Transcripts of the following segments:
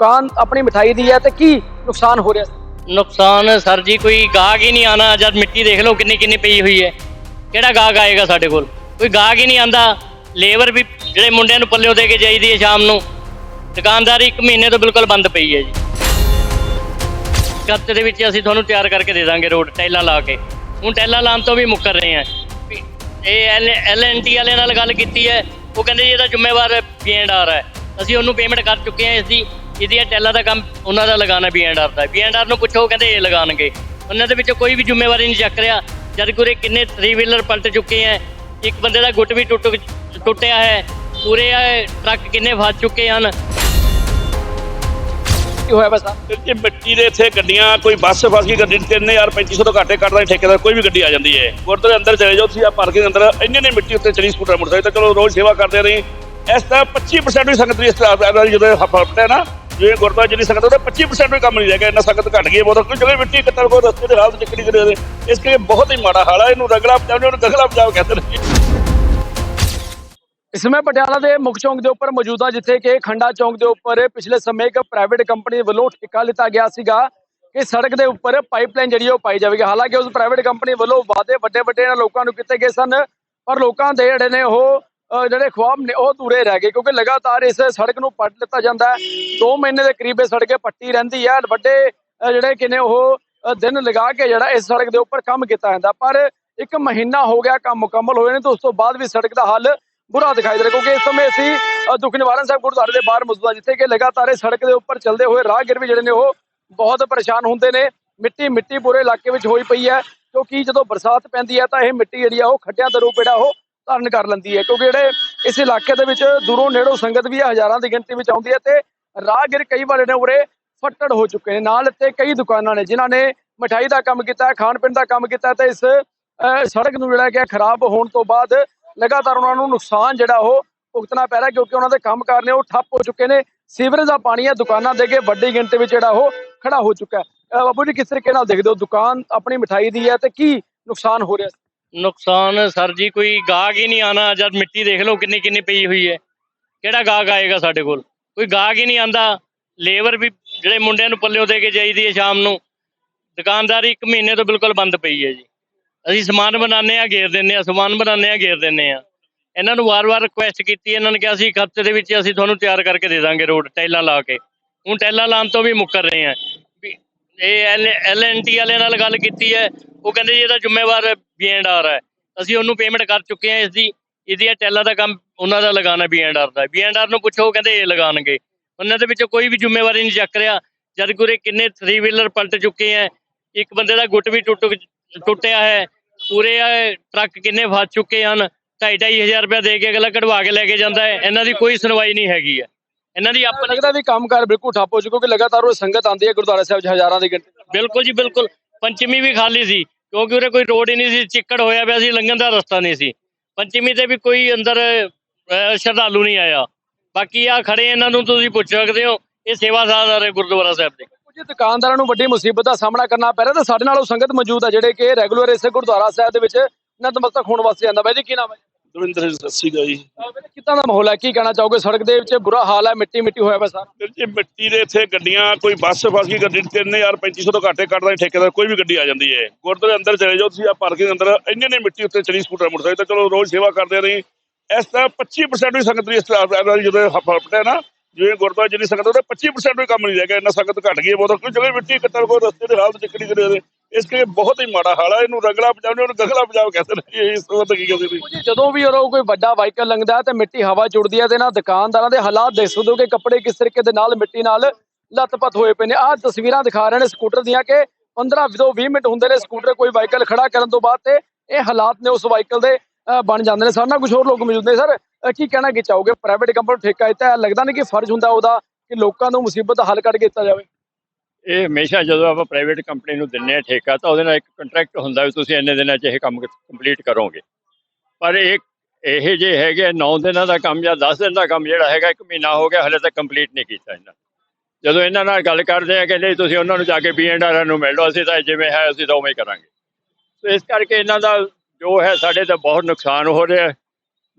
ਦੁਕਾਨ ਆਪਣੀ ਮਠਾਈ ਦੀ ਹੈ ਤੇ ਕੀ ਨੁਕਸਾਨ ਹੋ ਰਿਹਾ? ਨੁਕਸਾਨ ਸਰ ਜੀ, ਕੋਈ ਗਾਹਕ ਹੀ ਨਹੀਂ ਆਣਾ ਜਦ ਮਿੱਟੀ ਦੇਖ ਲਓ ਕਿੰਨੀ ਕਿੰਨੀ ਪਈ ਹੋਈ ਹੈ। ਕਿਹੜਾ ਗਾਹਕ ਆਏਗਾ ਸਾਡੇ ਕੋਲ? ਕੋਈ ਗਾਹਕ ਹੀ ਨਹੀਂ ਆਂਦਾ ਲੇਬਰ ਵੀ ਜਿਹੜੇ ਮੁੰਡਿਆਂ ਨੂੰ ਪੱਲਿਓ ਦੇ ਕੇ ਜਾਈਦੀ ਹੈ ਸ਼ਾਮ ਨੂੰ। ਦੁਕਾਨਦਾਰੀ 1 ਮਹੀਨੇ ਤੋਂ ਬਿਲਕੁਲ ਬੰਦ ਪਈ ਹੈ ਜੀ। ਹਫ਼ਤੇ ਦੇ ਵਿੱਚ ਅਸੀਂ ਤੁਹਾਨੂੰ ਤਿਆਰ ਕਰਕੇ ਦੇ ਦਾਂਗੇ ਰੋਡ ਟੈਲਾਂ ਲਾ ਕੇ। ਹੁਣ ਟੈਲਾਂ ਲਾਉਣ ਤੋਂ ਵੀ ਮੁੱਕਰ ਰਹੇ ਆ ਵੀ ਇਹ ਐਲ ਟੀ ਵਾਲਿਆਂ ਨਾਲ ਗੱਲ ਕੀਤੀ ਹੈ। ਉਹ ਕਹਿੰਦੇ ਜੀ, ਇਹਦਾ ਜ਼ਿੰਮੇਵਾਰ ਬੀ ਐਂਡ ਆਰ ਹੈ। ਅਸੀਂ ਉਹਨੂੰ ਪੇਮੈਂਟ ਕਰ ਚੁੱਕੇ ਹਾਂ ਇਸ ਦੀ। ਇਹਦੀਆਂ ਟੈਲਾਂ ਦਾ ਕੰਮ ਉਹਨਾਂ ਦਾ ਲਗਾਉਣਾ ਬੀ ਐਂਡ ਆਰ ਦਾ ਬੀ ਐਂਡ ਆਰ ਨੂੰ ਪੁੱਛੋ ਕਹਿੰਦੇ ਇਹ ਲਗਾਉਣਗੇ ਉਹਨਾਂ ਦੇ ਵਿੱਚੋਂ ਕੋਈ ਵੀ ਜ਼ਿੰਮੇਵਾਰੀ ਨਹੀਂ ਚੱਕ ਰਿਹਾ ਜਦ ਕੋਰੇ ਕਿੰਨੇ 3 ਵੀਲਰ ਪਲਟ ਚੁੱਕੇ ਹੈ ਇੱਕ ਬੰਦੇ ਦਾ ਗੁੱਟ ਵੀ ਟੁੱਟ ਟੁੱਟਿਆ ਹੈ ਪੂਰੇ ਇਹ ਟਰੱਕ ਕਿੰਨੇ ਫਸ ਚੁੱਕੇ ਹਨ ਕੀ ਹੋਇਆ ਬਸ ਤੇ ਜੇ ਮਿੱਟੀ ਦੇ ਇੱਥੇ ਗੱਡੀਆਂ ਕੋਈ ਬੱਸ ਫਸ ਗਈ ਗੱਡੀ 3500 ਤੋਂ ਘਾਟੇ ਕੱਢਦਾ ਠੇਕੇਦਾਰ ਕੋਈ ਵੀ ਗੱਡੀ ਆ ਜਾਂਦੀ ਹੈ ਗੁਰਦੁਆਰੇ ਅੰਦਰ ਚਲੇ ਜਾਓ ਤੁਸੀਂ ਆ ਪਾਰਕਿੰਗ ਅੰਦਰ ਇੰਨੇ ਨੇ ਮਿੱਟੀ ਉੱਤੇ ਚੜੀ ਸਕੂਟਰ ਮੋਟਰਸਾਈਕਲ ਤਾਂ ਚਲੋ ਰੋਜ਼ ਸੇਵਾ ਕਰਦੇ ਰਹੀ ਇਸ ਤਰ੍ਹਾਂ 25% ਵੀ ਸੰਗਤ ਦੀ ਇਸ ਤਰ੍ਹਾਂ ਜਦੋਂ ਹਫਤਾ ਨਾ ਜਿਵੇਂ ਗੁਰਦੁਆਰੇ ਜਿੰਨੀ ਸੰਗਤ, ਉਹਦਾ 25% ਵੀ ਕੰਮ ਨਹੀਂ ਰਹਿ ਗਿਆ, ਇੰਨਾ ਸੰਗਤ ਘਟ ਗਈ ਬਹੁਤ। ਕੋਈ ਜਗ੍ਹਾ ਮਿੱਟੀ ਇਕੱਤਰ ਕੋ ਰਸਤੇ ਦੇ ਹਾਲਤ ਚੱਕੜੀ ਕਰੇ ਦੇ ਇਸ ਕਰਕੇ ਬਹੁਤ ਹੀ ਮਾੜਾ ਹਾਲ ਹੈ ਇਹਨੂੰ ਰਗੜਾ ਪੰਜਾਬ ਨੂੰ ਗਗਲਾ ਪੰਜਾਬ ਕਹਿੰਦੇ ਨੇ। ਇਸ ਸਮੇਂ ਪਟਿਆਲਾ ਦੇ ਮੁੱਖ ਚੌਂਕ ਦੇ ਉੱਪਰ ਮੌਜੂਦਾ ਜਿੱਥੇ ਕਿ ਖੰਡਾ ਚੌਂਕ ਦੇ ਉੱਪਰ ਪਿਛਲੇ ਸਮੇਂ ਇੱਕ ਪ੍ਰਾਈਵੇਟ ਕੰਪਨੀ ਵੱਲੋਂ ਠੇਕਾ ਲਿੱਤਾ ਗਿਆ ਸੀਗਾ ਕਿ ਸੜਕ ਦੇ ਉੱਪਰ ਪਾਈਪਲਾਈਨ ਜਿਹੜੀ ਉਹ ਪਾਈ ਜਾਵੇਗੀ। ਹਾਲਾਂਕਿ ਉਸ ਪ੍ਰਾਈਵੇਟ ਕੰਪਨੀ ਵੱਲੋਂ ਵਾਅਦੇ ਵੱਡੇ ਵੱਡੇ ਇਹਨਾਂ ਲੋਕਾਂ ਨੂੰ ਕੀਤੇ ਗਏ ਸਨ, ਪਰ ਲੋਕਾਂ ਦੇ ਜਿਹੜੇ ਨੇ ਉਹ ਜਿਹੜੇ ਖੁਆਬ ਨੇ, ਉਹ ਦੂਰੇ ਰਹਿ ਗਏ ਕਿਉਂਕਿ ਲਗਾਤਾਰ ਇਸ ਸੜਕ ਨੂੰ ਪੱਟ ਲਿੱਤਾ ਜਾਂਦਾ ਹੈ। 2 ਮਹੀਨੇ ਦੇ ਕਰੀਬ ਇਹ ਸੜਕ ਪੱਟੀ ਰਹਿੰਦੀ ਹੈ। ਵੱਡੇ, ਅਹ ਜਿਹੜੇ ਕਿਨੇ ਉਹ ਦਿਨ ਲਗਾ ਕੇ ਜਿਹੜਾ ਇਸ ਸੜਕ ਦੇ ਉੱਪਰ ਕੰਮ ਕੀਤਾ ਜਾਂਦਾ। ਪਰ ਇੱਕ ਮਹੀਨਾ ਹੋ ਗਿਆ ਕੰਮ ਮੁਕੰਮਲ ਹੋਏ ਨੇ, ਤੇ ਉਸ ਤੋਂ ਬਾਅਦ ਵੀ ਸੜਕ ਦਾ ਹੱਲ ਬੁਰਾ ਦਿਖਾਈ ਦੇ ਰਿਹਾ ਕਿਉਂਕਿ ਇਸ ਸਮੇਂ ਅਸੀਂ ਦੁੱਖ ਨਿਵਾਰਨ ਸਾਹਿਬ ਗੁਰਦੁਆਰੇ ਦੇ ਬਾਹਰ ਮੌਜੂਦ ਹਾਂ, ਜਿੱਥੇ ਕਿ ਲਗਾਤਾਰ ਇਹ ਸੜਕ ਦੇ ਉੱਪਰ ਚੱਲਦੇ ਹੋਏ ਰਾਹਗੀਰ ਵੀ ਜਿਹੜੇ ਨੇ ਉਹ ਬਹੁਤ ਪਰੇਸ਼ਾਨ ਹੁੰਦੇ ਨੇ। ਮਿੱਟੀ ਮਿੱਟੀ ਪੂਰੇ ਇਲਾਕੇ ਵਿੱਚ ਹੋਈ ਪਈ ਹੈ ਕਿਉਂਕਿ ਜਦੋਂ ਬਰਸਾਤ ਪੈਂਦੀ ਹੈ ਤਾਂ ਇਹ ਮਿੱਟੀ ਜਿਹੜੀ ਆ ਉਹ ਖੱਡਿਆਂ ਦਾ ਰੂਪ ਜਿਹੜਾ ਉਹ ਧਾਰਨ ਕਰ ਲੈਂਦੀ ਹੈ, ਕਿਉਂਕਿ ਜਿਹੜੇ ਇਸ ਇਲਾਕੇ ਦੇ ਵਿੱਚ ਦੂਰੋਂ ਨੇੜੋਂ ਸੰਗਤ ਵੀ ਹੈ ਹਜ਼ਾਰਾਂ ਦੀ ਗਿਣਤੀ ਵਿੱਚ ਆਉਂਦੀ ਹੈ ਤੇ ਰਾਹਗੀਰ ਕਈ ਵਾਰ ਨੇ ਉਰੇ ਫੱਟੜ ਹੋ ਚੁੱਕੇ ਨੇ। ਨਾਲ ਇੱਥੇ ਕਈ ਦੁਕਾਨਾਂ ਨੇ ਜਿਨ੍ਹਾਂ ਨੇ ਮਠਾਈ ਦਾ ਕੰਮ ਕੀਤਾ ਹੈ ਖਾਣ ਪੀਣ ਦਾ ਕੰਮ ਕੀਤਾ ਤੇ ਇਸ ਸੜਕ ਨੂੰ ਜਿਹੜਾ ਕਿ ਖਰਾਬ ਹੋਣ ਤੋਂ ਬਾਅਦ ਲਗਾਤਾਰ ਉਹਨਾਂ ਨੂੰ ਨੁਕਸਾਨ ਜਿਹੜਾ ਉਹ ਭੁਗਤਣਾ ਪੈ ਰਿਹਾ, ਕਿਉਂਕਿ ਉਹਨਾਂ ਦੇ ਕੰਮਕਾਰ ਨੇ ਉਹ ਠੱਪ ਹੋ ਚੁੱਕੇ ਨੇ। ਸੀਵਰੇਜ ਦਾ ਪਾਣੀ ਹੈ, ਦੁਕਾਨਾਂ ਦੇ ਅੱਗੇ ਵੱਡੀ ਗਿਣਤੀ ਵਿੱਚ ਜਿਹੜਾ ਉਹ ਖੜਾ ਹੋ ਚੁੱਕਾ ਹੈ। ਬਾਬੂ ਜੀ, ਕਿਸ ਤਰੀਕੇ ਨਾਲ ਦੇਖਦੇ ਹੋ? ਦੁਕਾਨ ਆਪਣੀ ਮਠਾਈ ਦੀ ਹੈ ਤੇ ਕੀ ਨੁਕਸਾਨ ਹੋ ਰਿਹਾ? ਨੁਕਸਾਨ ਸਰ ਜੀ, ਕੋਈ ਗਾਹਕ ਹੀ ਨਹੀਂ ਆਣਾ ਜਦ ਮਿੱਟੀ ਦੇਖ ਲਓ ਕਿੰਨੀ ਕਿੰਨੀ ਪਈ ਹੋਈ ਹੈ। ਕਿਹੜਾ ਗਾਹਕ ਆਏਗਾ ਸਾਡੇ ਕੋਲ? ਕੋਈ ਗਾਹਕ ਹੀ ਨਹੀਂ ਆਂਦਾ ਲੇਬਰ ਵੀ ਜਿਹੜੇ ਮੁੰਡਿਆਂ ਨੂੰ ਪੱਲਿਓ ਦੇ ਕੇ ਜਾਈਦੀ ਹੈ ਸ਼ਾਮ ਨੂੰ। ਦੁਕਾਨਦਾਰੀ 1 ਮਹੀਨੇ ਤੋਂ ਬਿਲਕੁਲ ਬੰਦ ਪਈ ਹੈ ਜੀ। ਅਸੀਂ ਸਮਾਨ ਬਣਾਉਂਦੇ ਆ ਘੇਰ ਦਿੰਦੇ ਆ ਸਮਾਨ ਬਣਾਉਂਦੇ ਆ ਘੇਰ ਦਿੰਦੇ ਆ ਇਹਨਾਂ ਨੂੰ ਵਾਰ-ਵਾਰ ਰਿਕੁਐਸਟ ਕੀਤੀ, ਇਹਨਾਂ ਨੇ ਕਿਹਾ ਸੀ ਇੱਕ ਹਫ਼ਤੇ ਦੇ ਵਿੱਚ ਅਸੀਂ ਤੁਹਾਨੂੰ ਤਿਆਰ ਕਰਕੇ ਦੇ ਦਾਂਗੇ ਰੋਡ ਟਾਈਲਾਂ ਲਾ ਕੇ। ਹੁਣ ਟਾਈਲਾਂ ਲਾਉਣ ਤੋਂ ਵੀ ਮੁੱਕਰ ਰਹੇ ਆ ਇਹ ਐਲ ਐਨ ਟੀ ਵਾਲਿਆਂ ਨਾਲ ਗੱਲ ਕੀਤੀ ਹੈ। ਉਹ ਕਹਿੰਦੇ ਜੀ ਇਹਦਾ ਜ਼ਿੰਮੇਵਾਰ ਬੀ ਐਂਡ ਆਰ ਹੈ। ਅਸੀਂ ਉਹਨੂੰ ਪੇਮੈਂਟ ਕਰ ਚੁੱਕੇ ਹਾਂ ਇਸ ਦੀ ਇਹਦੀਆਂ ਟੈਲਾਂ ਦਾ ਕੰਮ ਉਹਨਾਂ ਦਾ ਐਂਡ ਆਰ ਦਾ। ਬੀ ਐਂਡ ਆਰ ਨੂੰ ਪੁੱਛੋ ਕਹਿੰਦੇ ਇਹ ਲਗਾਉਣਗੇ। ਉਹਨਾਂ ਦੇ ਵਿੱਚੋਂ ਕੋਈ ਵੀ ਜ਼ਿੰਮੇਵਾਰੀ ਨਹੀਂ ਚੱਕ ਰਿਹਾ। ਜਦ ਕੋਰੇ ਕਿੰਨੇ 3 ਵੀਲਰ ਪਲਟ ਚੁੱਕੇ ਹੈ। ਇੱਕ ਬੰਦੇ ਦਾ ਗੁੱਟ ਵੀ ਟੁੱਟ ਟੁੱਟਿਆ ਹੈ। ਪੂਰੇ ਇਹ ਟਰੱਕ ਕਿੰਨੇ ਫਸ ਚੁੱਕੇ ਹਨ। ਢਾਈ ਢਾਈ ਹਜ਼ਾਰ ਰੁਪਇਆ ਦੇ ਕੇ ਅਗਲਾ ਕਢਵਾ ਕੇ ਲੈ ਕੇ ਜਾਂਦਾ ਹੈ। ਇਹਨਾਂ ਦੀ ਕੋਈ ਸੁਣਵਾਈ ਨਹੀਂ ਹੈਗੀ ਹੈ। ਇਹਨਾਂ ਦੀ ਆਪਣੀ ਲੱਗਦਾ ਵੀ ਕੰਮਕਾਰ ਬਿਲਕੁਲ ਠੱਪ ਹੋ ਚੁੱਕਾ ਕਿਉਂਕਿ ਲਗਾਤਾਰ ਉਹ ਸੰਗਤ ਆਉਂਦੀ ਹੈ ਗੁਰਦੁਆਰਾ ਸਾਹਿਬ 'ਚ ਹਜ਼ਾਰਾਂ ਦੀ ਗਿਣਤੀ ਬਿਲਕੁਲ ਜੀ ਬਿਲਕੁਲ। ਪੰਚਮੀ ਵੀ ਖਾਲੀ ਸੀ। ਕਿਉਂਕਿ ਉਰੇ ਕੋਈ ਰੋਡ ਹੀ ਨਹੀਂ ਸੀ, ਚਿੱਕੜ ਹੋਇਆ ਪਿਆ ਸੀ, ਲੰਘਣ ਦਾ ਰਸਤਾ ਨਹੀਂ ਸੀ। ਪੰਚਮੀ ਤੇ ਵੀ ਕੋਈ ਅੰਦਰ ਸ਼ਰਧਾਲੂ ਨਹੀਂ ਆਇਆ। ਬਾਕੀ ਆ ਖੜੇ ਇਹਨਾਂ ਨੂੰ ਤੁਸੀਂ ਪੁੱਛ ਸਕਦੇ ਹੋ, ਇਹ ਸੇਵਾ ਹੈ ਗੁਰਦੁਆਰਾ ਸਾਹਿਬ ਦੇ। ਕੁਝ ਦੁਕਾਨਦਾਰਾਂ ਨੂੰ ਵੱਡੀ ਮੁਸੀਬਤ ਦਾ ਸਾਹਮਣਾ ਕਰਨਾ ਪੈ ਰਿਹਾ ਤੇ ਸਾਡੇ ਨਾਲ ਉਹ ਸੰਗਤ ਮੌਜੂਦ ਆ, ਜਿਹੜੇ ਕਿ ਰੈਗੂਲਰ ਇਸੇ ਗੁਰਦੁਆਰਾ ਸਾਹਿਬ ਦੇ ਵਿੱਚ ਨਤਮਸਤਕ ਹੋਣ ਵਾਸਤੇ ਜਾਂਦਾ ਬਾਈ ਜੀ, ਕੀ ਨਾਮ ਹੈ ਦਵਿੰਦਰ ਸਤਿ ਸ਼੍ਰੀ ਅਕਾਲ ਜੀ। ਕਿੱਦਾਂ ਦਾ ਮਾਹੌਲ ਹੈ? ਕੀ ਕਹਿਣਾ ਚਾਹੋਗੇ? ਸੜਕ ਦੇ ਵਿੱਚ ਬੁਰਾ ਹਾਲ ਹੈ ਮਿੱਟੀ ਮਿੱਟੀ ਹੋਇਆ ਪਿਆ ਸਾਰਾ। ਜੇ ਮਿੱਟੀ ਦੇ ਇੱਥੇ ਗੱਡੀਆਂ ਕੋਈ ਬੱਸ ਫਸ ਗਈ ਗੱਡੀ 3500 ਤੋਂ ਘਾਟੇ ਕੱਢਦਾ ਠੇਕੇਦਾਰ ਕੋਈ ਵੀ ਗੱਡੀ ਆ ਜਾਂਦੀ ਹੈ। ਗੁਰਦੁਆਰੇ ਅੰਦਰ ਚਲੇ ਜਾਓ ਤੁਸੀਂ ਆ ਪਾਰਕਿੰਗ ਅੰਦਰ ਇੰਨੇ ਨੇ ਮਿੱਟੀ ਉੱਤੇ ਚੜੀ ਸਕੂਟਰ ਮੋਟਰਸਾਈਕਲ ਤਾਂ ਚਲੋ ਰੋਜ਼ ਸੇਵਾ ਕਰਦੇ ਰਹੀ ਇਸ ਤਰ੍ਹਾਂ 25% ਵੀ ਸੰਗਤ ਦੀ ਇਸ ਤਰ੍ਹਾਂ ਜਦੋਂ ਹਫਤਾ ਨਾ ਜਿਵੇਂ ਗੁਰਦੁਆਰੇ ਜਿੰਨੀ ਸੰਗਤ ਉਹਦਾ 25% ਵੀ ਕੰਮ ਨਹੀਂ ਰਹਿ ਗਿਆ ਇੰਨਾ ਸੰਗਤ ਘਟ ਗਈ ਬਹੁਤ। ਕੋਈ ਜਗ੍ਹਾ ਮਿੱਟੀ ਇਕੱਤਰ ਕੋ ਰਸਤੇ ਦੇ ਹਾਲਤ ਚੱਕੜੀ ਕਰੇ ਇਸ ਕਰਕੇ ਬਹੁਤ ਹੀ ਮਾੜਾ ਹਾਲ ਹੈ ਇਹਨੂੰ ਰਗੜਾ ਪੰਜਾਬ ਨੂੰ ਗਗਲਾ ਪੰਜਾਬ ਕਹਿੰਦੇ ਨੇ। ਇਸ ਤੋਂ ਕੀ ਕਹਿੰਦੇ ਨੇ ਜਦੋਂ ਵੀ ਉਹ ਕੋਈ ਵੱਡਾ ਵਾਹੀਕਲ ਲੰਘਦਾ ਤੇ ਮਿੱਟੀ ਹਵਾ ਚੁੜਦੀ ਹੈ ਤੇ ਨਾ ਦੁਕਾਨਦਾਰਾਂ ਦੇ ਹਾਲਾਤ ਦੇਖ ਸਕਦੇ ਹੋ ਕਿ ਕੱਪੜੇ ਕਿਸ ਤਰੀਕੇ ਦੇ ਨਾਲ ਮਿੱਟੀ ਨਾਲ ਲੱਤਪੱਤ ਹੋਏ ਪਏ ਨੇ। ਆਹ ਤਸਵੀਰਾਂ ਦਿਖਾ ਰਹੇ ਨੇ ਸਕੂਟਰ ਦੀਆਂ ਕਿ 15 ਤੋਂ 20 ਮਿੰਟ ਹੁੰਦੇ ਨੇ ਸਕੂਟਰ ਕੋਈ ਵਾਹੀਕਲ ਖੜਾ ਕਰਨ ਤੋਂ ਬਾਅਦ ਤੇ ਇਹ ਹਾਲਾਤ ਨੇ ਉਸ ਵਾਹੀਕਲ ਦੇ ਬਣ ਜਾਂਦੇ ਨੇ। ਸਾਡੇ ਨਾਲ ਕੁਝ ਹੋਰ ਲੋਕ ਮੌਜੂਦ ਨੇ। ਸਰ ਕੀ ਕਹਿਣਾ ਕਿ ਚਾਹੋਗੇ? ਪ੍ਰਾਈਵੇਟ ਕੰਪਨੀ ਨੂੰ ਠੇਕਾ ਦਿੱਤਾ ਲੱਗਦਾ ਨਹੀਂ ਕਿ ਫਰਜ਼ ਹੁੰਦਾ ਉਹਦਾ ਕਿ ਲੋਕਾਂ ਨੂੰ ਮੁਸੀਬਤ ਦਾ ਹੱਲ ਕੱਢ ਕੇ ਦਿੱਤਾ ਜਾਵੇ। ਇਹ ਹਮੇਸ਼ਾ ਜਦੋਂ ਆਪਾਂ ਪ੍ਰਾਈਵੇਟ ਕੰਪਨੀ ਨੂੰ ਦਿੰਨੇ ਆ ਠੇਕਾ, ਤਾਂ ਉਹਦੇ ਨਾਲ ਇੱਕ ਕੰਟਰੈਕਟ ਹੁੰਦਾ ਵੀ ਤੁਸੀਂ ਇੰਨੇ ਦਿਨਾਂ 'ਚ ਇਹ ਕੰਮ ਕੰਪਲੀਟ ਕਰੋਗੇ। ਪਰ ਇਹ ਇਹ ਜੇ ਹੈਗੇ 9 ਦਿਨਾਂ ਦਾ ਕੰਮ ਜਾਂ 10 ਦਿਨ ਦਾ ਕੰਮ ਜਿਹੜਾ ਹੈਗਾ, ਇੱਕ ਮਹੀਨਾ ਹੋ ਗਿਆ, ਹਲੇ ਤੱਕ ਕੰਪਲੀਟ ਨਹੀਂ ਕੀਤਾ ਇਹਨਾਂ। ਜਦੋਂ ਇਹਨਾਂ ਨਾਲ ਗੱਲ ਕਰਦੇ ਆ, ਕਹਿੰਦੇ ਤੁਸੀਂ ਉਹਨਾਂ ਨੂੰ ਜਾ ਕੇ ਬੀ ਐਂਡ ਆਰ ਨੂੰ ਮਿਲ ਲਓ, ਅਸੀਂ ਤਾਂ ਜਿਵੇਂ ਹੈ, ਅਸੀਂ ਤਾਂ ਉਵੇਂ ਹੀ ਕਰਾਂਗੇ। ਸੋ ਇਸ ਕਰਕੇ ਇਹਨਾਂ ਦਾ ਜੋ ਹੈ, ਸਾਡੇ ਤਾਂ ਬਹੁਤ ਨੁਕਸਾਨ ਹੋ ਰਿਹਾ।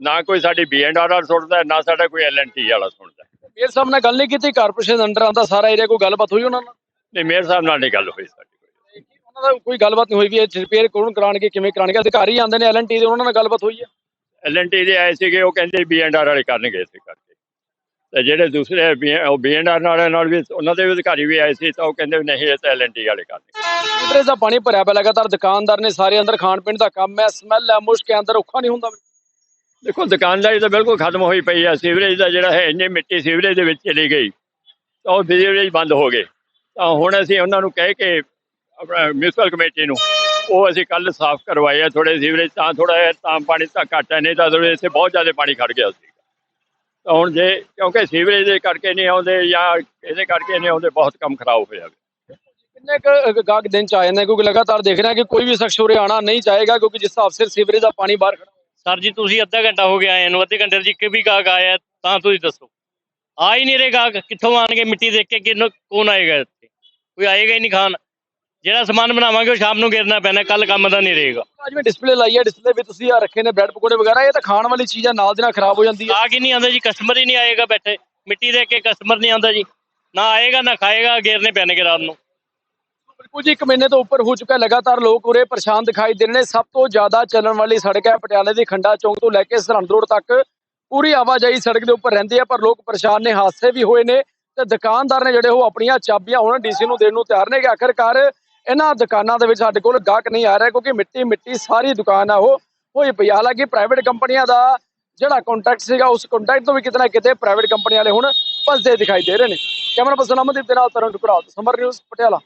ਨਾ ਕੋਈ ਸਾਡੀ ਬੀ ਐਂਡ ਆਰ ਸੁਣਦਾ, ਨਾ ਸਾਡਾ ਕੋਈ ਐਲ ਐਨ ਟੀ ਵਾਲਾ ਸੁਣਦਾ। ਹੈ। ਮੇਅਰ ਸਾਹਿਬ ਨਾਲ ਗੱਲ ਨਹੀਂ ਕੀਤੀ ਕਾਰਪੋਰੇਸ਼ਨ ਅੰਡਰ ਆਉਂਦਾ, ਸਾਰਾ ਏਰੀਆ ਕੋਈ ਗੱਲਬਾਤ ਹੋਈ ਉਹਨਾਂ ਨਾਲ? ਨਹੀਂ ਮੇਅਰ ਸਾਹਿਬ ਨਾਲ ਨਹੀਂ ਗੱਲ ਹੋਈ ਸਾਡੀ ਕੋਈ। ਉਹਨਾਂ ਦਾ ਕੋਈ ਗੱਲਬਾਤ ਨਹੀਂ ਹੋਈ ਵੀ ਇਹ ਰਿਪੇਅਰ ਕੌਣ ਕਰਾਣਗੇ ਕਿਵੇਂ ਕਰਾਣਗੇ ਅਧਿਕਾਰੀ ਆਉਂਦੇ ਨੇ ਐਲਐਨਟੀ ਦੇ ਉਹਨਾਂ ਨਾਲ ਗੱਲਬਾਤ ਹੋਈ ਹੈ? ਐਲਐਨਟੀ ਦੇ ਆਏ ਸੀਗੇ ਉਹ ਕਹਿੰਦੇ ਬੀ ਐਂਡ ਆਰ ਵਾਲੇ ਕਰਨਗੇ ਇਸੇ ਕਰਕੇ। ਤੇ ਜਿਹੜੇ ਦੂਸਰੇ ਉਹ ਬੀ ਐਂਡ ਆਰ ਵਾਲੇ ਨਾਲ ਵੀ ਉਹਨਾਂ ਦੇ ਵੀ ਅਧਿਕਾਰੀ ਵੀ ਆਏ ਸੀ ਤਾਂ ਉਹ ਕਹਿੰਦੇ ਨਹੀਂ ਇਹ ਤਾਂ ਐਲਐਨਟੀ ਵਾਲੇ ਕਰਨਗੇ ਸੀਵਰੇਜ ਦਾ ਪਾਣੀ ਭਰਿਆ ਪਿਆ ਲਗਾਤਾਰ ਦੁਕਾਨਦਾਰ ਨੇ ਸਾਰੇ ਅੰਦਰ ਖਾਣ ਪੀਣ ਦਾ ਕੰਮ ਹੈ ਸਮੈਲ ਹੈ ਮੁਸ਼ਕ ਹੈ ਅੰਦਰ ਔਖਾ ਨਹੀਂ ਹੁੰਦਾ। ਦੇਖੋ ਦੁਕਾਨਦਾਰੀ ਤਾਂ ਬਿਲਕੁਲ ਖਤਮ ਹੋਈ ਪਈ ਆ ਸੀਵਰੇਜ ਦਾ ਜਿਹੜਾ ਹੈ ਇੰਨੀ ਮਿੱਟੀ ਸੀਵਰੇਜ ਦੇ ਵਿੱਚ ਚਲੀ ਗਈ ਉਹ ਸੀਵਰੇਜ ਬੰਦ ਹੋ ਗਏ। ਤਾਂ ਹੁਣ ਅਸੀਂ ਉਹਨਾਂ ਨੂੰ ਕਹਿ ਕੇ ਆਪਣਾ ਮਿਊਨਿਸਪਲ ਕਮੇਟੀ ਨੂੰ ਉਹ ਅਸੀਂ ਕੱਲ ਸਾਫ਼ ਕਰਵਾਏ ਆ ਥੋੜੇ ਸੀਵਰੇਜ ਤਾਂ ਥੋੜਾ ਤਾਂ ਪਾਣੀ ਤਾਂ ਘੱਟ ਹੈ ਨਹੀਂ ਤਾਂ ਉਹਦੇ ਇੱਥੇ ਬਹੁਤ ਜ਼ਿਆਦਾ ਪਾਣੀ ਖੜ ਗਿਆ ਸੀ। ਤਾਂ ਹੁਣ ਜੇ ਕਿਉਂਕਿ ਸੀਵਰੇਜ ਦੇ ਕਰਕੇ ਨਹੀਂ ਆਉਂਦੇ ਜਾਂ ਇਹਦੇ ਕਰਕੇ ਨਹੀਂ ਆਉਂਦੇ ਬਹੁਤ ਕੰਮ ਖਰਾਬ ਹੋਇਆ ਕਿੰਨੇ ਕੁ ਗਾਹਕ ਦਿਨ ਚ ਆ ਜਾਂਦੇ ਨੇ? ਕਿਉਂਕਿ ਲਗਾਤਾਰ ਦੇਖ ਰਹੇ ਹਾਂ ਕਿ ਕੋਈ ਵੀ ਸ਼ਖਸ ਉਰੇ ਆਣਾ ਨਹੀਂ ਚਾਹੇਗਾ ਕਿਉਂਕਿ ਜਿਸ ਹਿਸਾਬ ਸਿਰ ਸੀਵਰੇਜ ਦਾ ਪਾਣੀ ਬਾਹਰ ਖੜਾ ਸਰ ਜੀ ਤੁਸੀਂ ਅੱਧਾ ਘੰਟਾ ਹੋ ਗਿਆ ਆਏ ਨੂੰ ਅੱਧੇ ਘੰਟੇ 'ਚ ਇੱਕ ਵੀ ਗਾਹਕ ਆਇਆ ਤਾਂ ਤੁਸੀਂ ਦੱਸੋ। ਆ ਹੀ ਨਹੀਂ ਰਹੇ ਗਾਹਕ ਕਿੱਥੋਂ ਆਣਗੇ ਮਿੱਟੀ ਦੇਖ ਕੇ ਕਿੰਨ ਕੌਣ ਆਏਗਾ? ਕੋਈ ਆਏਗਾ ਹੀ ਨਹੀਂ ਖਾਣ। ਜਿਹੜਾ ਸਮਾਨ ਬਣਾਵਾਂਗੇ ਉਹ ਸ਼ਾਮ ਨੂੰ ਗਿਰਨਾ ਪੈਣਾ ਕੱਲ ਕੰਮ ਦਾ ਨਹੀਂ ਰਹੇਗਾ। ਅੱਜ ਮੈਂ ਡਿਸਪਲੇ ਲਾਈ ਹੈ ਡਿਸਪਲੇ ਵੀ ਤੁਸੀਂ ਆ ਰੱਖੇ ਨੇ ਬ੍ਰੈਡ ਪਕੌੜੇ ਵਗੈਰਾ ਇਹ ਤਾਂ ਖਾਣ ਵਾਲੀ ਚੀਜ਼ ਨਾਲ ਦੀ ਨਾਲ ਖਰਾਬ ਹੋ ਜਾਂਦੀ ਹੈ ਗਾਹਕ ਹੀ ਨਹੀਂ ਆਉਂਦਾ ਜੀ ਕਸਟਮਰ ਹੀ ਨਹੀਂ ਆਏਗਾ ਬੈਠੇ। ਮਿੱਟੀ ਦੇਖ ਕੇ ਕਸਟਮਰ ਨਹੀਂ ਆਉਂਦਾ ਜੀ। ਨਾ ਆਏਗਾ ਨਾ ਖਾਏਗਾ ਗਿਰਨੇ ਪੈਣਗੇ ਰਾਤ ਨੂੰ। ਬਿਲਕੁਲ ਜੀ ਇੱਕ ਮਹੀਨੇ ਤੋਂ ਉੱਪਰ ਹੋ ਚੁੱਕਾ ਲਗਾਤਾਰ ਲੋਕ ਉਰੇ ਪਰੇਸ਼ਾਨ ਦਿਖਾਈ ਦੇ ਰਹੇ ਨੇ। ਸਭ ਤੋਂ ਜ਼ਿਆਦਾ ਚੱਲਣ ਵਾਲੀ ਸੜਕ ਹੈ ਪਟਿਆਲੇ ਦੀ ਖੰਡਾ ਚੌਂਕ ਤੋਂ ਲੈ ਕੇ ਸਰਹੰਦ ਰੋਡ ਤੱਕ। ਪੂਰੀ ਆਵਾਜਾਈ ਸੜਕ ਦੇ ਉੱਪਰ ਰਹਿੰਦੀ ਹੈ ਪਰ ਲੋਕ ਪਰੇਸ਼ਾਨ ਨੇ ਹਾਦਸੇ ਵੀ ਹੋਏ ਨੇ। ਤੇ ਦੁਕਾਨਦਾਰ ਨੇ ਜਿਹੜੇ ਉਹ ਆਪਣੀਆਂ ਚਾਬੀਆਂ ਹੁਣ ਡੀਸੀ ਨੂੰ ਦੇਣ ਨੂੰ ਤਿਆਰ ਨੇ ਕਿ ਆਖਰਕਾਰ ਇਹਨਾਂ ਦੁਕਾਨਾਂ ਦੇ ਵਿੱਚ ਸਾਡੇ ਕੋਲ ਗਾਹਕ ਨਹੀਂ ਆ ਰਿਹਾ ਕਿਉਂਕਿ ਮਿੱਟੀ ਮਿੱਟੀ ਸਾਰੀ ਦੁਕਾਨ ਆ ਉਹ। ਹੋਈ ਪਈ ਹਾਲਾਂਕਿ ਪ੍ਰਾਈਵੇਟ ਕੰਪਨੀਆਂ ਦਾ ਜਿਹੜਾ ਕੰਟਰੈਕਟ ਸੀਗਾ, ਉਸ ਕੰਟਰੈਕਟ ਤੋਂ ਵੀ ਕਿਤੇ ਨਾ ਕਿਤੇ ਪ੍ਰਾਈਵੇਟ ਕੰਪਨੀ ਵਾਲੇ ਹੁਣ ਫਸਦੇ ਦਿਖਾਈ ਦੇ ਰਹੇ ਨੇ। ਕੈਮਰਾ ਪਰਸਨ ਅਮਨਦੀਪ ਦੇ ਨਾਲ ਤਰਨ ਟੁਕੜਾ ਸਮਰ ਨਿਊਜ਼, ਪਟਿਆਲਾ।